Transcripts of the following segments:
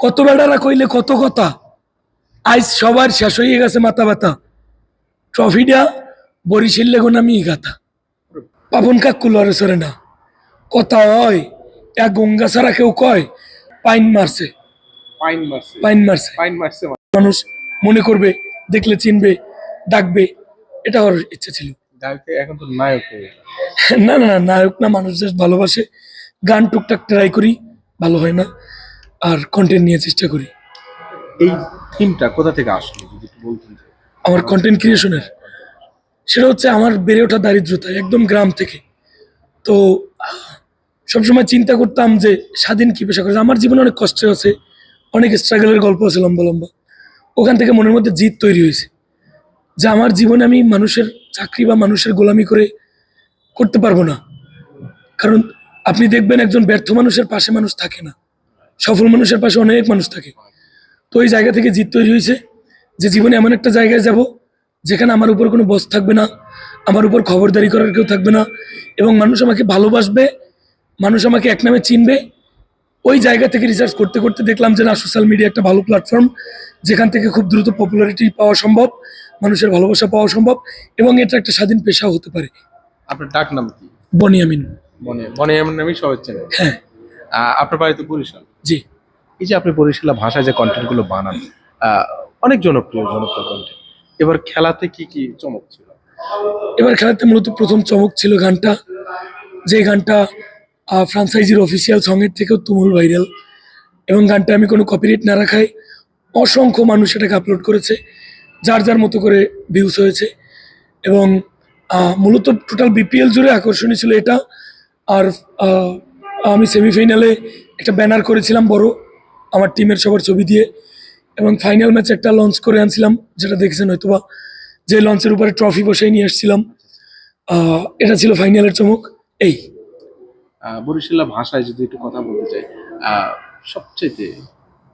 কত বেড়ারা কইলে কত কথা। আজ সবার শেষ হয়ে গেছে মাথা ব্যথা। ট্রফিটা বরিশিল লেগুন আমি গাথা। পাবন কাকুল অরে সরে না। কথা হয় এক গঙ্গা ছাড়া কেউ কয় পাইন মারছে। পাইন মারছে। পাইন মারছে। পাইন মারছে মানে। মানুষ মনে করবে দেখলে চিনবে ডাকবে এটা ওর ইচ্ছে ছিল। এখন তো নায়ক না না না নায়ক না মানুষ ভালোবাসে। গান টুকটাক ট্রাই করি ভালো হয় না। আর কন্টেন্ট নিয়ে চেষ্টা করি। এই থিমটা কোথা থেকে আসলো যদি একটু বলতেন? আমার কন্টেন্ট ক্রিয়েশনের সেটা হচ্ছে আমার বেড়ে ওঠা দারিদ্রতা একদম গ্রাম থেকে। তো সবসময় চিন্তা করতাম যে স্বাধীন কি পেশা করে আমার জীবনে অনেক কষ্ট আছে অনেক স্ট্রাগলের গল্প আছে লম্বা লম্বা। ওখান থেকে মনের মধ্যে জিদ তৈরি হয়েছে। যে আমার জীবনে আমি মানুষের চাকরি বা মানুষের গোলামি করে করতে পারব না। কারণ আপনি দেখবেন একজন ব্যর্থ মানুষের পাশে মানুষ থাকে না। সফল মানুষের পাশে অনেক মানুষ থাকে। তো ওই জায়গা থেকে জিত তৈরি হয়েছে। যে জীবনে এমন একটা জায়গায় যাব যেখানে আমার উপর কোনো বস থাকবে না আমার উপর খবরদারি করার কেউ থাকবে না এবং মানুষ আমাকে ভালোবাসবে মানুষ আমাকে এক নামে চিনবে। ওই জায়গা থেকে রিসার্চ করতে করতে দেখলাম যে না সোশ্যাল মিডিয়া একটা ভালো প্ল্যাটফর্ম যেখান থেকে খুব দ্রুত পপুলারিটি পাওয়া সম্ভব মানুষের ভালোবাসা পাওয়া সম্ভব এবং এটা একটা স্বাধীন পেশাও হতে পারে। আপনার ডাক নাম কি? বনিয়ামিন মনে মনে এমন নামই সবাই চেনে। হ্যাঁ। আপনার বাড়িতে বরিশাল জি। এই যে আপনি বরিশালা ভাষায় যে কন্টেন্টগুলো বানান অনেক জনপ্রিয় জনপ্রিয় কন্টেন্ট এবার খেলাতে কি কি চমক ছিল? এবার খেলাতে মূলত প্রথম চমক ছিল গানটা যে গানটা ফ্রান্সাইজির অফিসিয়াল সঙ্গের থেকেও তুমুল ভাইরাল এবং গানটা আমি কোনো কপিরাইট না রাখায় অসংখ্য মানুষ এটাকে আপলোড করেছে যার যার মতো করে ভিউজ হয়েছে। এবং মূলত টোটাল বিপিএল জুড়ে আকর্ষণীয় ছিল এটা। আর আমি সেমিফাইনালে একটা ব্যানার করেছিলাম বড় আমার টিমের সবার ছবি দিয়ে এবং ফাইনাল ম্যাচ একটা লঞ্চ করে আনছিলাম যেটা দেখেছেন হয়তোবা যে লঞ্চের উপরে ট্রফি বসাই নিয়ে এসেছিলাম আহ, এটা ছিল ফাইনালের চমক। এই। আহ, বরিশালা ভাষায় যদি একটু কথা বলতে চাই আহ, সবচেয়ে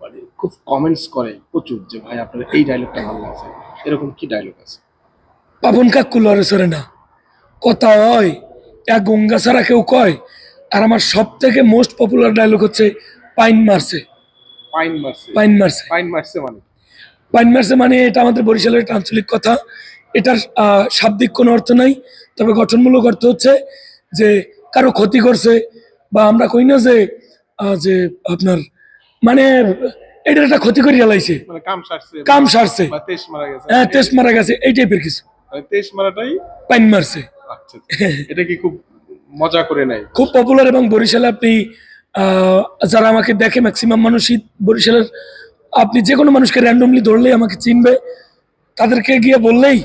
মানে খুব কমেন্টস করে প্রচুর যে ভাই আপনার এই ডায়লগটা ভালো লাগছে। এরকম কি ডায়লগ আছে? পাবন কাকু লড়ে সরে না। কথা হয় এক গঙ্গা ছাড়া কেউ কয় আর আমার সব থেকে মোস্ট পপুলার ডায়লগ হচ্ছে পাইন মারছে। পাইন মারছে। পাইন মারছে। পাইন মারছে মানে? পাইন মারছে মানে এটা আমাদের বরিশালের একটা আঞ্চলিক কথা। এটার শাব্দিক কোনো অর্থ নাই তবে গঠনমূলক অর্থ হচ্ছে যে কারও ক্ষতি করছে বা আমরা কই না যে যে আপনার মানে এটার একটা ক্ষতি করে গেলাইছে মানে কাম সারছে। হ্যাঁ তেজ মারা গেছে এই টাইপের কিছু। মানে তেজ মারাটাই পাইন মারছে। আচ্ছা। এটা কি খুব মজা করে নেয়। খুব পপুলার এবং বরিশালে আপনি যারা আমাকে দেখে ম্যাক্সিমাম মানুষই বরিশালের আপনি যে কোনো মানুষকে র্যান্ডমলি ধরলেই আমাকে চিনবে। তাদেরকে গিয়ে বললেই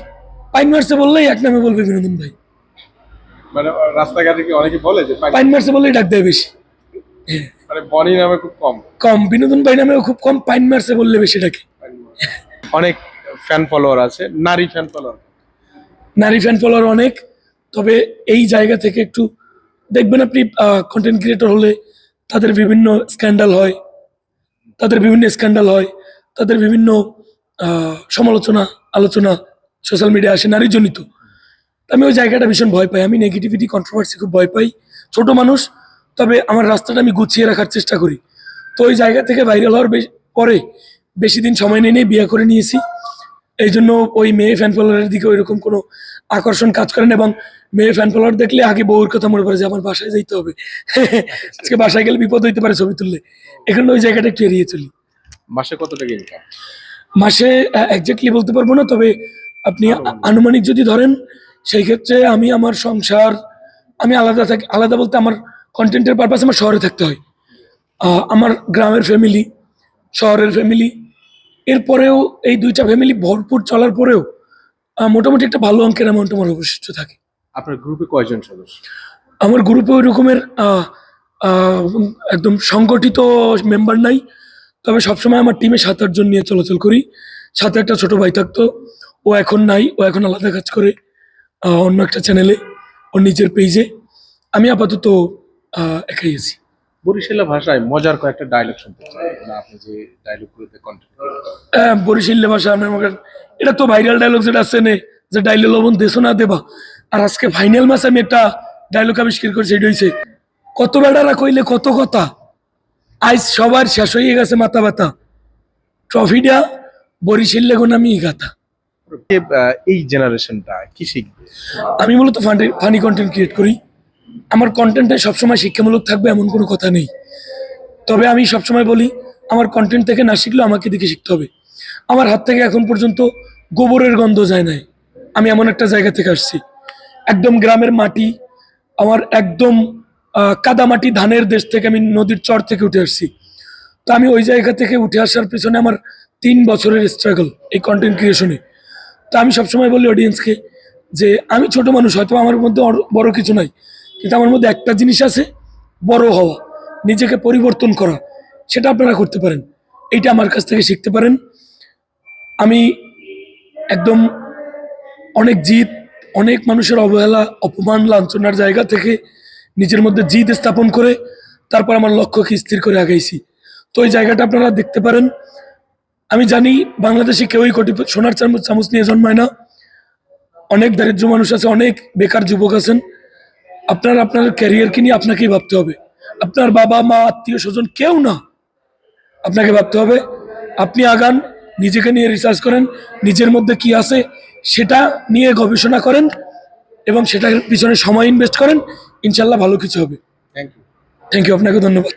পাইন মারছে বললেই এক নামে বলবে বিনোদন ভাই। মানে রাস্তাঘাটে কি অনেকে বলে যে পাইন মারছে বললেই ডাক দেয় বেশি। মানে বনি নামে খুব কম। কম বিনোদন ভাই নামেও খুব কম পাইন মারছে বললে বেশি ডাকে। অনেক ফ্যান ফলোয়ার আছে নারী ফ্যান ফলোয়ার নারী ফ্যান ফলোয়ার অনেক তবে এই জায়গা থেকে একটু দেখবেন আপনি কন্টেন্ট ক্রিয়েটর হলে তাদের বিভিন্ন স্ক্যান্ডাল হয়, তাদের বিভিন্ন স্ক্যান্ডাল হয়, তাদের বিভিন্ন সমালোচনা, আলোচনা সোশ্যাল মিডিয়া আসে নারী জনিত আমি ওই জায়গাটা ভীষণ ভয় পাই। আমি নেগেটিভিটি কন্ট্রোভার্সি খুব ভয় পাই। ছোট মানুষ, তবে আমার রাস্তাটা আমি গুছিয়ে রাখার চেষ্টা করি। তো ওই জায়গা থেকে ভাইরাল হওয়ার পরে বেশি দিন সময় নিয়ে নিয়ে বিয়ে করে নিয়েছি। এই জন্য ওই মেয়ে ফ্যান ফলোয়ারের দিকে ওইরকম কোনো আকর্ষণ কাজ করে না এবং মেয়ে ফ্যান ফলোয়ার দেখলে আগে বউর কথা মনে পড়ে যে আমার বাসায় যেতে হবে। আজকে বাসায় গেলে বিপদ হইতে পারে ছবি তুললে। এখানে ওই জায়গাটা একটু এড়িয়ে চলি। মাসে কত টাকা ইনকাম মাসে একজাক্টলি বলতে পারব না তবে আপনি আনুমানিক যদি ধরেন সেই ক্ষেত্রে আমি আমার সংসার আমি আলাদা থাকি আলাদা বলতে আমার কন্টেন্টের পারপাস আমার শহরে থাকতে হয়। আমার গ্রামের ফ্যামিলি শহরের ফ্যামিলি এরপরেও এই দুইটা ফ্যামিলি ভরপুর চলার পরেও মোটামুটি একটা ভালো অঙ্কের অ্যামাউন্ট আমার অবশিষ্ট থাকে। আপনার গ্রুপে কয়জন সদস্য? আমার গ্রুপে ওই রকমের একদম সংগঠিত মেম্বার নাই। তবে সবসময় আমার টিমে সাত আটজন নিয়ে চলাচল করি। সাথে একটা ছোট ভাই থাকতো ও এখন নাই ও এখন আলাদা কাজ করে অন্য একটা চ্যানেলে ওর নিজের পেজে আমি আপাতত একাই আছি। বরিশালা ভাষায় মজার কয়েকটা ডায়লগ শুনতে চাই। মানে আপনি যে ডায়লগগুলোতে কন্টেন্ট আহ, বরিশাল্য ভাষা আপনার মনে এটা তো ভাইরাল ডায়লগ যেটা আছে নে যে ডাইলে লবণ দেশো না দেবা। আর আজকে ফাইনাল মাসে আমি একটা ডায়লগ আবিষ্কার করেছি এটা হয়েছে কত বেড়ারা কইলে কত কথা? আজ সবার শেষ হয়ে গেছে মাথা ব্যথা। ট্রফিটা বরিশাল লেগুন আমি গাথা। এই জেনারেশনটা কি শিখবে? আমি মূলত ফানি ফানি কন্টেন্ট ক্রিয়েট করি। আমার কন্টেন্টে সবসময় শিক্ষামূলক থাকবে, এমন কোনো কথা নেই। তবে আমি সবসময় বলি, আমার কন্টেন্ট থেকে না শিখলেও আমাকে দেখে শিখতে হবে। আমার হাত থেকে এখন পর্যন্ত গোবরের গন্ধ যায় নাই। আমি এমন একটা জায়গা থেকে আসছি। একদম গ্রামের মাটি, আমার একদম কাদামাটি ধানের দেশ থেকে আমি নদীর চর থেকে উঠে আসছি। তো আমি ওই জায়গা থেকে উঠে আসার পিছনে আমার তিন বছরের স্ট্রাগল এই কন্টেন্ট ক্রিয়েশনে তো আমি সবসময় বলি অডিয়েন্সকে যে, আমি ছোট মানুষ, হয়তো আমার মধ্যে বড় কিছু নাই। কিন্তু আমার মধ্যে একটা জিনিস আছে, বড় হওয়া, নিজেকে পরিবর্তন করা। সেটা আপনারা করতে পারেন। এইটা আমার কাছ থেকে শিখতে পারেন। আমি একদম অনেক জিত অনেক মানুষের অবহেলা, অপমান, লাঞ্ছনার জায়গা থেকে নিজের মধ্যে জিত স্থাপন করে তারপর আমার লক্ষ্যকে স্থির করে আগাইছি। তো ওই জায়গাটা আপনারা দেখতে পারেন। আমি জানি বাংলাদেশে কেউই কোটি সোনার চামচ চামচ নিয়ে জন্মায় না। অনেক দারিদ্র মানুষ আছে, অনেক বেকার যুবক আছেন। আপনার আপনার ক্যারিয়ারকে নিয়ে আপনাকেই ভাবতে হবে। আপনার বাবা মা আত্মীয় স্বজন কেউ না। আপনাকে ভাবতে হবে আপনি আগান নিজেকে নিয়ে রিসার্চ করেন নিজের মধ্যে কি আছে সেটা নিয়ে গবেষণা করেন এবং সেটার পিছনে সময় ইনভেস্ট করেন। ইনশাল্লাহ ভালো কিছু হবে। থ্যাংক ইউ থ্যাংক ইউ আপনাকে ধন্যবাদ।